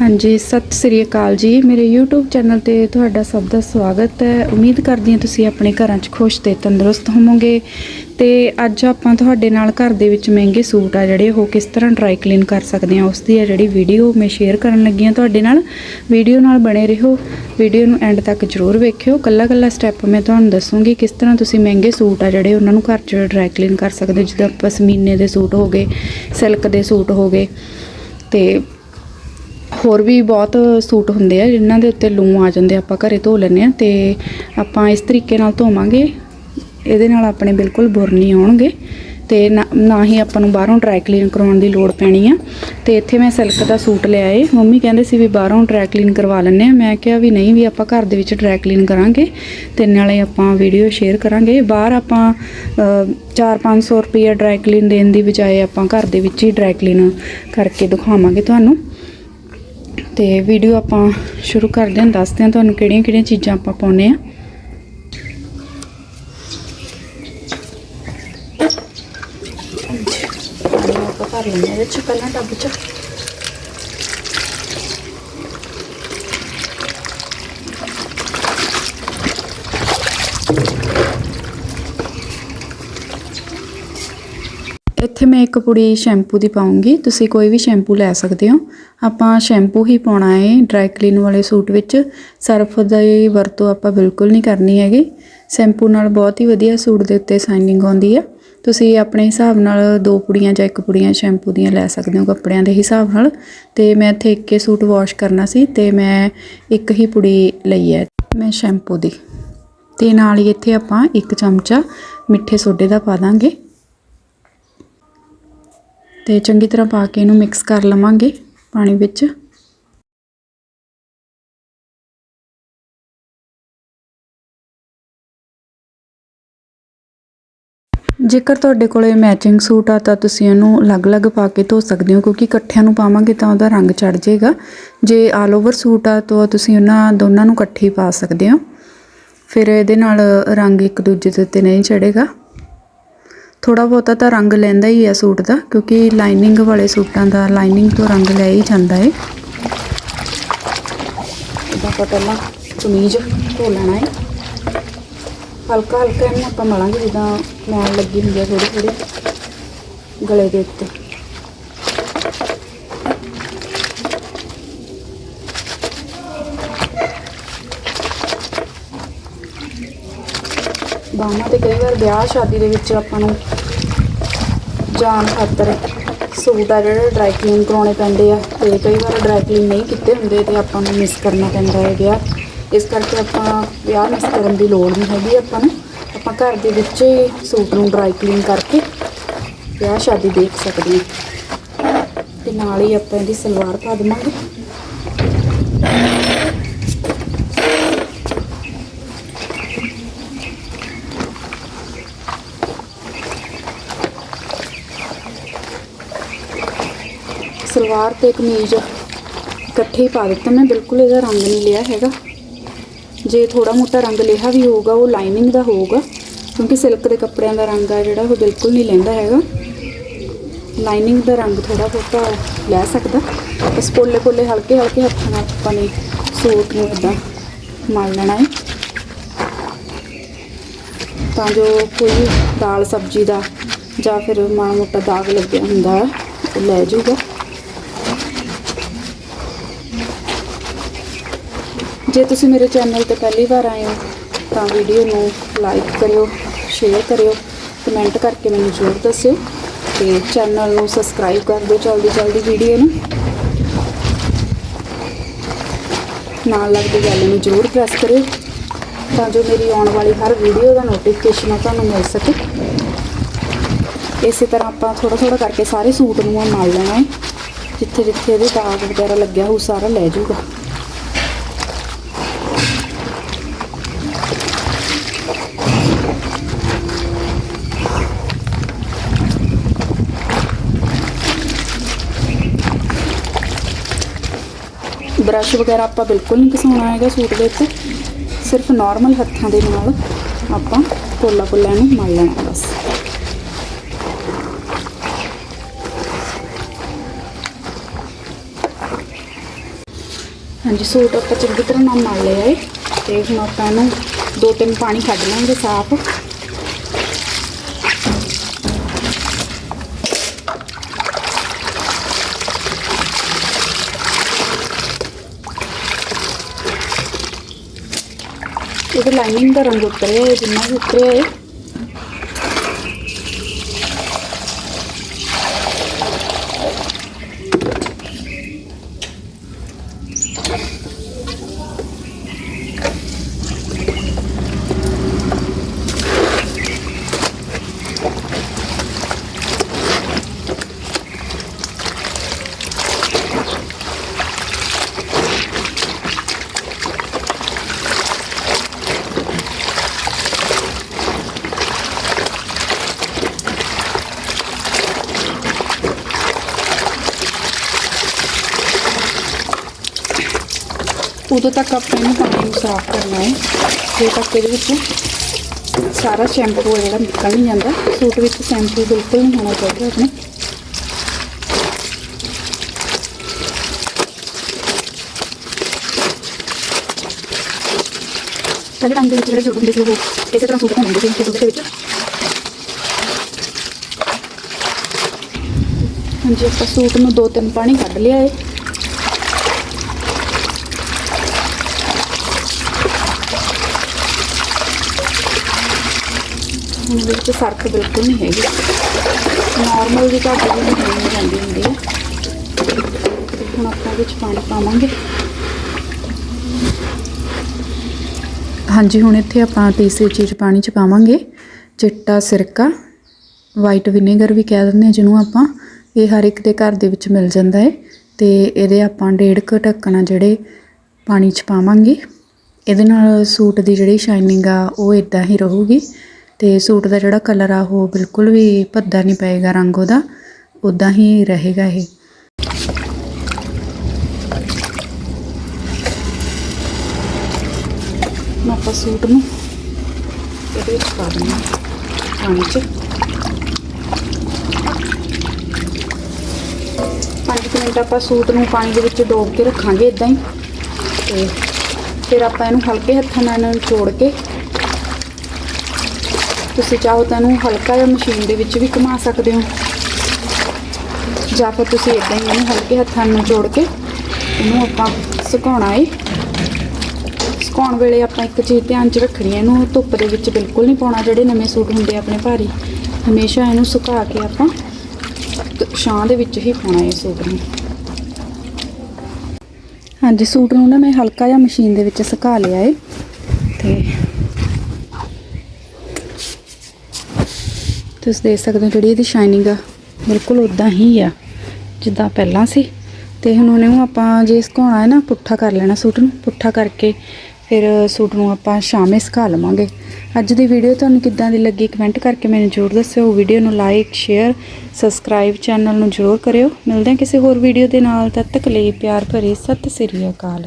ਹਾਂਜੀ, ਸਤਿ ਸ੍ਰੀ ਅਕਾਲ ਜੀ। ਮੇਰੇ YouTube ਚੈਨਲ ਤੇ ਤੁਹਾਡਾ ਸਭ ਦਾ ਸਵਾਗਤ ਹੈ। ਉਮੀਦ ਕਰਦੀ ਹਾਂ ਤੁਸੀਂ ਆਪਣੇ ਘਰਾਂ 'ਚ ਖੁਸ਼ ਤੇ ਤੰਦਰੁਸਤ ਹੋਵੋਗੇ। ਤੇ ਅੱਜ ਆਪਾਂ ਤੁਹਾਡੇ ਨਾਲ ਘਰ ਦੇ ਵਿੱਚ ਮਹਿੰਗੇ ਸੂਟ ਆ ਜਿਹੜੇ, ਉਹ ਕਿਸ ਤਰ੍ਹਾਂ ਡਰਾਈ ਕਲੀਨ ਕਰ ਸਕਦੇ ਹਾਂ ਉਸ ਦੀ ਹੈ ਜਿਹੜੀ ਵੀਡੀਓ ਮੈਂ ਸ਼ੇਅਰ ਕਰਨ ਲੱਗੀ ਹਾਂ ਤੁਹਾਡੇ ਨਾਲ। ਵੀਡੀਓ ਨਾਲ ਬਣੇ ਰਹੋ। ਵੀਡੀਓ ਨੂੰ ਐਂਡ ਤੱਕ ਜ਼ਰੂਰ ਵੇਖਿਓ। ਕੱਲਾ ਕੱਲਾ ਸਟੈਪ ਮੈਂ ਤੁਹਾਨੂੰ ਦੱਸੂਗੀ ਕਿਸ ਤਰ੍ਹਾਂ ਤੁਸੀਂ ਮਹਿੰਗੇ ਸੂਟ ਆ ਜਿਹੜੇ, ਉਹਨਾਂ ਨੂੰ ਘਰ 'ਚ ਡਰਾਈ ਕਲੀਨ ਕਰ ਸਕਦੇ ਹੋ। ਜਿੱਦਾਂ ਪਸ਼ਮੀਨੇ ਦੇ ਸੂਟ ਹੋ ਗਏ ਸਿਲਕ ਦੇ ਸੂਟ ਹੋ ਗਏ। ਤੇ ਹੋਰ ਵੀ ਬਹੁਤ ਸੂਟ ਹੁੰਦੇ ਆ, ਜਿਨ੍ਹਾਂ ਦੇ ਉੱਤੇ ਲੂੰ ਆ ਜਾਂਦੇ ਆਪਾਂ ਘਰੇ ਧੋ ਲੈਂਦੇ ਆ ਤੇ ਆਪਾਂ ਇਸ ਤਰੀਕੇ ਨਾਲ ਧੋਵਾਂਗੇ। ਇਹਦੇ ਨਾਲ ਆਪਣੇ ਬਿਲਕੁਲ ਬੁਰ ਨਹੀਂ ਆਉਣਗੇ ਤੇ ਨਾ ਹੀ ਆਪਾਂ ਨੂੰ ਬਾਹਰੋਂ ਡਰਾਈ ਕਲੀਨ ਕਰਵਾਉਣ ਦੀ ਲੋੜ ਪੈਣੀ ਆ। ਤੇ ਇੱਥੇ ਮੈਂ ਸਿਲਕ ਦਾ ਸੂਟ ਲਿਆ ਏ। ਮੰਮੀ ਕਹਿੰਦੇ ਸੀ ਵੀ ਬਾਹਰੋਂ ਡਰਾਈ ਕਲੀਨ ਕਰਵਾ ਲੈਂਦੇ ਆ। ਮੈਂ ਕਿਹਾ ਵੀ ਨਹੀਂ ਵੀ ਆਪਾਂ ਘਰ ਦੇ ਵਿੱਚ ਡਰਾਈ ਕਲੀਨ ਕਰਾਂਗੇ ਤੇ ਨਾਲੇ ਆਪਾਂ ਵੀਡੀਓ ਸ਼ੇਅਰ ਕਰਾਂਗੇ। ਬਾਹਰ ਆਪਾਂ 4-500 ਰੁਪਏ ਡਰਾਈ ਕਲੀਨ ਦੇਣ ਦੀ ਬਜਾਏ ਆਪਾਂ ਘਰ ਦੇ ਵਿੱਚ ਹੀ ਡਰਾਈ ਕਲੀਨ ਕਰਕੇ ਦਿਖਾਵਾਂਗੇ ਤੁਹਾਨੂੰ। ਤੇ ਵੀਡੀਓ ਆਪਾਂ ਸ਼ੁਰੂ ਕਰਦੇ ਹਾਂ, ਦੱਸਦੇ ਹਾਂ ਤੁਹਾਨੂੰ ਕਿਹੜੀਆਂ ਕਿਹੜੀਆਂ ਚੀਜ਼ਾਂ ਆਪਾਂ ਪਾਉਨੇ ਆ ਆਪਾਂ ਭਰ ਲੈਂਦੇ ਹਾਂ ਇਹਦੇ ਚ, ਪਹਿਲਾਂ ਟੱਬ ਚ। ਇੱਥੇ ਮੈਂ ਇੱਕ ਪੁੜੀ ਸ਼ੈਂਪੂ ਦੀ ਪਾਉਂਗੀ। ਤੁਸੀਂ ਕੋਈ ਵੀ ਸ਼ੈਂਪੂ ਲੈ ਸਕਦੇ ਹੋ। ਆਪਾਂ ਸ਼ੈਂਪੂ ਹੀ ਪਾਉਣਾ ਹੈ ਡਰਾਈ ਕਲੀਨ ਵਾਲੇ ਸੂਟ ਵਿੱਚ। ਸਰਫ ਦੀ ਵਰਤੋਂ ਆਪਾਂ ਬਿਲਕੁਲ ਨਹੀਂ ਕਰਨੀ ਹੈਗੀ। ਸ਼ੈਂਪੂ ਨਾਲ ਬਹੁਤ ਹੀ ਵਧੀਆ ਸੂਟ ਦੇ ਉੱਤੇ ਸ਼ਾਈਨਿੰਗ ਆਉਂਦੀ ਹੈ ਤੁਸੀਂ ਆਪਣੇ ਹਿਸਾਬ ਨਾਲ ਦੋ ਪੁੜੀਆਂ ਜਾਂ ਇੱਕ ਪੁੜੀਆਂ ਸ਼ੈਂਪੂ ਦੀਆਂ ਲੈ ਸਕਦੇ ਹੋ ਕੱਪੜਿਆਂ ਦੇ ਹਿਸਾਬ ਨਾਲ। ਤੇ ਮੈਂ ਇੱਥੇ ਇੱਕੇ ਸੂਟ ਵਾਸ਼ ਕਰਨਾ ਸੀ ਤੇ ਮੈਂ ਇੱਕ ਹੀ ਪੁੜੀ ਲਈ ਹੈ ਮੈਂ ਸ਼ੈਂਪੂ ਦੀ। ਤੇ ਨਾਲ ਹੀ ਇੱਥੇ ਆਪਾਂ ਇੱਕ ਚਮਚਾ ਮਿੱਠੇ ਸੋਡੇ ਦਾ ਪਾ ਦਾਂਗੇ। ਤੇ ਚੰਗੀ ਤਰ੍ਹਾਂ ਪਾ ਕੇ ਇਹਨੂੰ ਮਿਕਸ ਕਰ ਲਵਾਂਗੇ ਪਾਣੀ ਵਿੱਚ। ਜੇਕਰ ਤੁਹਾਡੇ ਕੋਲੇ ਮੈਚਿੰਗ ਸੂਟ ਆ ਤਾਂ ਤੁਸੀਂ ਇਹਨੂੰ ਅਲੱਗ-ਅਲੱਗ ਪਾ ਕੇ ਧੋ ਸਕਦੇ ਹੋ, ਕਿਉਂਕਿ ਇਕੱਠਿਆਂ ਨੂੰ ਪਾਵਾਂਗੇ ਤਾਂ ਉਹਦਾ ਰੰਗ ਚੜ ਜਾਏਗਾ। ਜੇ ਆਲ ਓਵਰ ਸੂਟ ਆ ਤਾਂ ਤੁਸੀਂ ਉਹਨਾਂ ਦੋਨਾਂ ਨੂੰ ਇਕੱਠੇ ਪਾ ਸਕਦੇ ਹੋ। ਫਿਰ ਇਹਦੇ ਨਾਲ ਰੰਗ ਇੱਕ ਦੂਜੇ ਦੇ ਉੱਤੇ ਨਹੀਂ ਚੜੇਗਾ ਥੋੜਾ ਬਹੁਤਾ ਤਾਂ ਰੰਗ ਲੈਂਦਾ ਹੀ ਆ ਸੂਟ ਦਾ, ਕਿਉਂਕਿ ਲਾਈਨਿੰਗ ਵਾਲੇ ਸੂਟਾਂ ਦਾ ਲਾਈਨਿੰਗ ਤੋਂ ਰੰਗ ਲੈ ਹੀ ਜਾਂਦਾ ਹੈ ਇਦਾਂ ਆਪਾਂ ਪਹਿਲਾਂ ਕਮੀਜ਼ ਧੋ ਲੈਣਾ ਹੈ ਹਲਕਾ ਹਲਕਾ ਇਹਨੂੰ ਆਪਾਂ ਮਲਾਂਗੇ, ਜਿੱਦਾਂ ਮੈਲ ਲੱਗੀ ਹੁੰਦੀ ਹੈ ਥੋੜੀ ਥੋੜੀ ਗਲੇ ਦੇ ਉੱਤੇ। ਬਾਹਾਂ ਤੇ ਕਈ ਵਾਰ ਵਿਆਹ, ਸ਼ਾਦੀ ਦੇ ਵਿੱਚ ਆਪਾਂ ਨੂੰ ਜਾਣ ਖਾਤਰ ਸੂਟ ਆ ਜਿਹੜੇ ਡਰਾਈ ਕਲੀਨ ਕਰਾਉਣੇ ਪੈਂਦੇ ਆ ਤੇ ਕਈ ਵਾਰ ਡਰਾਈ ਕਲੀਨ ਨਹੀਂ ਕੀਤੇ ਹੁੰਦੇ ਤੇ ਆਪਾਂ ਨੂੰ ਮਿਸ ਕਰਨਾ ਪੈਂਦਾ ਹੈ ਵਿਆਹ ਇਸ ਕਰਕੇ ਆਪਾਂ ਵਿਆਹ ਮਿਸ ਕਰਨ ਦੀ ਲੋੜ ਨਹੀਂ ਹੈਗੀ ਆਪਾਂ ਨੂੰ। ਆਪਾਂ ਘਰ ਦੇ ਵਿੱਚ ਹੀ ਸੂਟ ਨੂੰ ਡਰਾਈ ਕਲੀਨ ਕਰਕੇ ਵਿਆਹ, ਸ਼ਾਦੀ ਦੇਖ ਸਕਦੇ ਹਾਂ। ਤੇ ਨਾਲ ਹੀ ਆਪਾਂ ਇਹਦੀ ਸਲਵਾਰ ਪਾ ਦੇਵਾਂਗੇ। ਸਲਵਾਰ ਤੇ ਕਮੀਜ਼ ਇਕੱਠੇ ਪਾ ਦਿੱਤਾ। ਮੈਂ ਬਿਲਕੁਲ ਇਹਦਾ ਰੰਗ ਨਹੀਂ ਲਿਆ ਹੈਗਾ। ਜੇ ਥੋੜਾ ਮੋਟਾ ਰੰਗ ਲਿਆ ਵੀ ਹੋਊਗਾ, ਉਹ ਲਾਈਨਿੰਗ ਦਾ ਹੋਊਗਾ, ਕਿਉਂਕਿ ਸਿਲਕ ਦੇ ਕੱਪੜਿਆਂ ਦਾ ਰੰਗ ਆ ਜਿਹੜਾ, ਉਹ ਬਿਲਕੁਲ ਨਹੀਂ ਲੈਂਦਾ ਹੈਗਾ। ਲਾਈਨਿੰਗ ਦਾ ਰੰਗ ਥੋੜਾ ਬਹੁਤਾ ਲੈ ਸਕਦਾ। ਬਸ ਪੋਲੇ ਪੋਲੇ, ਹਲਕੇ ਹਲਕੇ ਹੱਥਾਂ ਨਾਲ ਆਪਾਂ ਨੇ ਸੂਟ ਨੂੰ ਇਦਾਂ ਮਲ ਲੈਣਾ ਹੈ। ਤਾਂ ਜੋ ਕੋਈ ਦਾਲ ਸਬਜ਼ੀ ਦਾ ਜਾਂ ਫਿਰ ਮਾੜਾ ਮੋਟਾ ਦਾਗ ਲੱਗਿਆ ਹੁੰਦਾ ਹੈ, ਉਹ ਲੈ ਜਾਊਗਾ। ਜੇ ਤੁਸੀਂ ਮੇਰੇ ਚੈਨਲ ਤੇ ਪਹਿਲੀ ਵਾਰ ਆਏ ਹੋ, ਤਾਂ ਵੀਡੀਓ ਨੂੰ ਲਾਈਕ ਕਰਿਓ ਸ਼ੇਅਰ ਕਰਿਓ ਕਮੈਂਟ ਕਰਕੇ ਮੈਨੂੰ ਜ਼ਰੂਰ ਦੱਸਿਓ ਤੇ ਚੈਨਲ ਨੂੰ ਸਬਸਕ੍ਰਾਈਬ ਕਰ ਦਿਓ ਜਲਦੀ ਜਲਦੀ ਵੀਡੀਓ ਨੂੰ। ਨਾਲ ਲੱਗਦੀ ਗੱਲ ਨੂੰ ਜ਼ਰੂਰ ਪ੍ਰੈਸ ਕਰਿਓ ਤਾਂ ਜੋ ਮੇਰੀ ਆਉਣ ਵਾਲੀ ਹਰ ਵੀਡੀਓ ਦਾ ਨੋਟੀਫਿਕੇਸ਼ਨ ਤੁਹਾਨੂੰ ਮਿਲ ਸਕੇ। ਇਸੇ ਤਰ੍ਹਾਂ ਆਪਾਂ ਥੋੜਾ ਥੋੜਾ ਕਰਕੇ ਸਾਰੇ ਸੂਟ ਨੂੰ ਮਲ ਲੈਣਾ ਹੈ। ਜਿੱਥੇ ਜਿੱਥੇ ਇਹਦੇ ਦਾਗ ਵਗੈਰਾ ਲੱਗਿਆ ਉਹ ਸਾਰਾ ਲੈ ਜਾਊਗਾ। ਬ੍ਰਸ਼ ਵਗੈਰਾ ਆਪਾਂ ਬਿਲਕੁਲ ਨਹੀਂ ਘਸਾਉਣਾ ਹੈਗਾ ਸੂਟ ਦੇ ਉੱਤੇ। ਸਿਰਫ ਨਾਰਮਲ ਹੱਥਾਂ ਦੇ ਨਾਲ ਆਪਾਂ ਪੋਲਾ ਪੋਲਾ ਨੂੰ ਮਲ ਲੈਣਾ ਬਸ। ਹਾਂਜੀ, ਸੂਟ ਆਪਾਂ ਚੰਗੀ ਤਰ੍ਹਾਂ ਨਾਲ ਮਲ ਲਿਆ ਏ। ਤੇ ਹੁਣ ਆਪਾਂ ਇਹਨੂੰ ਦੋ ਤਿੰਨ ਪਾਣੀ ਕੱਢ ਲਾਂਗੇ ਸਾਫ਼। ਇਹਦੀ ਲਾਈਨਿੰਗ ਦਾ ਰੰਗ ਉਤਰਿਆ ਉਦੋਂ ਤੱਕ ਆਪਾਂ ਇਹਨੂੰ ਪਾਣੀ ਨੂੰ ਸਾਫ਼ ਕਰਨਾ ਹੈ। ਜਦੋਂ ਤੱਕ ਇਹਦੇ ਵਿੱਚ ਸਾਰਾ ਸ਼ੈਂਪੂ ਹੈ ਜਿਹੜਾ ਨਿਕਲ ਨਹੀਂ ਜਾਂਦਾ, ਸੂਟ ਵਿੱਚ ਸ਼ੈਂਪੂ ਬਿਲਕੁਲ ਨਹੀਂ ਹੋਣਾ ਚਾਹੀਦਾ ਆਪਣੇ। ਪਹਿਲੇ ਟਾਈਮ ਦੇ ਵਿੱਚ ਜਿਹੜੇ ਸੂਟ ਹੁੰਦੇ ਸੀ ਉਹ ਇਸੇ ਤਰ੍ਹਾਂ ਸੂਟ ਹੁੰਦੇ ਸੀ, ਸੂਟ ਦੇ ਵਿੱਚ। ਹਾਂਜੀ, ਆਪਾਂ ਸੂਟ ਨੂੰ ਦੋ ਤਿੰਨ ਪਾਣੀ ਕੱਢ ਲਿਆ ਹੈ। ਇਹਦੇ ਵਿੱਚ ਫ਼ਰਕ ਬਿਲਕੁਲ ਨਹੀਂ ਹੈਗੀ। ਨਾਰਮਲ ਦੀ ਘੱਟ ਵੀ ਨਹੀਂ ਜਾਂਦੀ ਹੁੰਦੀ ਹੈ। ਹੁਣ ਆਪਾਂ ਵਿੱਚ ਪਾਣੀ ਪਾਵਾਂਗੇ। ਹਾਂਜੀ, ਹੁਣ ਇੱਥੇ ਆਪਾਂ ਤੀਸਰੀ ਚੀਜ਼ ਪਾਣੀ ਚ ਪਾਵਾਂਗੇ। ਚਿੱਟਾ ਸਿਰਕਾ ਵਾਈਟ ਵਿਨੇਗਰ ਵੀ ਕਹਿ ਦਿੰਦੇ ਹਾਂ, ਜਿਹਨੂੰ ਆਪਾਂ ਇਹ ਹਰ ਇੱਕ ਦੇ ਘਰ ਦੇ ਵਿੱਚ ਮਿਲ ਜਾਂਦਾ ਹੈ। ਤੇ ਇਹਦੇ ਆਪਾਂ ਡੇਢ ਕੁ ਢੱਕਣਾ ਜਿਹੜੇ ਪਾਣੀ ਚ ਪਾਵਾਂਗੇ। ਇਹਦੇ ਨਾਲ ਸੂਟ ਦੀ ਜਿਹੜੀ ਸ਼ਾਈਨਿੰਗ ਆ, ਉਹ ਇਦਾਂ ਹੀ ਰਹੂਗੀ। ਤੇ ਸੂਟ ਦਾ ਜਿਹੜਾ ਕਲਰ ਆ ਉਹ ਬਿਲਕੁਲ ਵੀ ਭੱਦਾ ਨਹੀਂ ਪਏਗਾ ਰੰਗ ਉਹਦਾ ਉਦਾਂ ਹੀ ਰਹੇਗਾ ਇਹ। ਆਪਾਂ ਸੂਟ ਨੂੰ ਇਹਦੇ ਵਿੱਚ ਪਾ ਦਿੰਦੇ ਹਾਂ, ਪਾਣੀ 'ਚ। ਪੰਜ ਕੁ ਮਿੰਟ ਆਪਾਂ ਸੂਟ ਨੂੰ ਪਾਣੀ ਦੇ ਵਿੱਚ ਡੋਬ ਕੇ ਰੱਖਾਂਗੇ ਇਦਾਂ ਹੀ। ਤੇ ਫਿਰ ਆਪਾਂ ਇਹਨੂੰ ਹਲਕੇ ਹੱਥਾਂ ਨਾਲ ਇਹਨੂੰ ਨਿਚੋੜ ਕੇ ਤੁਸੀਂ ਚਾਹੋ ਤਾਂ ਇਹਨੂੰ ਹਲਕਾ ਜਿਹਾ ਮਸ਼ੀਨ ਦੇ ਵਿੱਚ ਵੀ ਘੁਮਾ ਸਕਦੇ ਹੋ। ਜਾਂ ਫਿਰ ਤੁਸੀਂ ਇਦਾਂ ਹੀ ਇਹਨੂੰ ਹਲਕੇ ਹੱਥਾਂ ਨਾਲ ਜੋੜ ਕੇ ਇਹਨੂੰ ਆਪਾਂ ਸੁਕਾਉਣਾ ਏ। ਸੁਕਾਉਣ ਵੇਲੇ ਆਪਾਂ ਇੱਕ ਚੀਜ਼ ਧਿਆਨ 'ਚ ਰੱਖਣੀ ਹੈ, ਇਹਨੂੰ ਧੁੱਪ ਦੇ ਵਿੱਚ ਬਿਲਕੁਲ ਨਹੀਂ ਪਾਉਣਾ, ਜਿਹੜੇ ਨਵੇਂ ਸੂਟ ਹੁੰਦੇ ਆਪਣੇ ਭਾਰੀ। ਹਮੇਸ਼ਾ ਇਹਨੂੰ ਸੁਕਾ ਕੇ ਆਪਾਂ ਛਾਂ ਦੇ ਵਿੱਚ ਹੀ ਪਾਉਣਾ ਹੈ ਸੂਟ ਨੂੰ। ਹਾਂਜੀ, ਸੂਟ ਨੂੰ ਨਾ ਮੈਂ ਹਲਕਾ ਜਿਹਾ ਮਸ਼ੀਨ ਦੇ ਵਿੱਚ ਸੁਕਾ ਲਿਆ ਏ ਤੇ ਤੁਸੀਂ ਦੇਖ ਸਕਦੇ ਹੋ ਜਿਹੜੀ ਇਹਦੀ ਸ਼ਾਈਨਿੰਗ ਆ, ਬਿਲਕੁਲ ਉਦਾਂ ਹੀ ਆ, ਜਿੱਦਾਂ ਪਹਿਲਾਂ ਸੀ। ਤੇ ਹੁਣ ਉਹਨੂੰ ਆਪਾਂ ਜੇ ਸੁਕਾਉਣਾ ਹੈ ਨਾ, ਪੁੱਠਾ ਕਰ ਲੈਣਾ ਸੂਟ ਨੂੰ, ਪੁੱਠਾ ਕਰਕੇ ਫਿਰ ਸੂਟ ਨੂੰ ਆਪਾਂ ਸ਼ਾਮੇ ਸੁਕਾ ਲਵਾਂਗੇ। ਅੱਜ ਦੀ ਵੀਡੀਓ ਤੁਹਾਨੂੰ ਕਿੱਦਾਂ ਦੀ ਲੱਗੀ ਕਮੈਂਟ ਕਰਕੇ ਮੈਨੂੰ ਜ਼ਰੂਰ ਦੱਸਿਓ। ਵੀਡੀਓ ਨੂੰ ਲਾਈਕ ਸ਼ੇਅਰ ਸਬਸਕ੍ਰਾਈਬ ਚੈਨਲ ਨੂੰ ਜ਼ਰੂਰ ਕਰਿਓ। ਮਿਲਦੇ ਹਾਂ ਕਿਸੇ ਹੋਰ ਵੀਡੀਓ ਦੇ ਨਾਲ, ਤਦ ਤੱਕ ਲਈ ਪਿਆਰ ਭਰੀ, ਸਤਿ ਸ੍ਰੀ ਅਕਾਲ।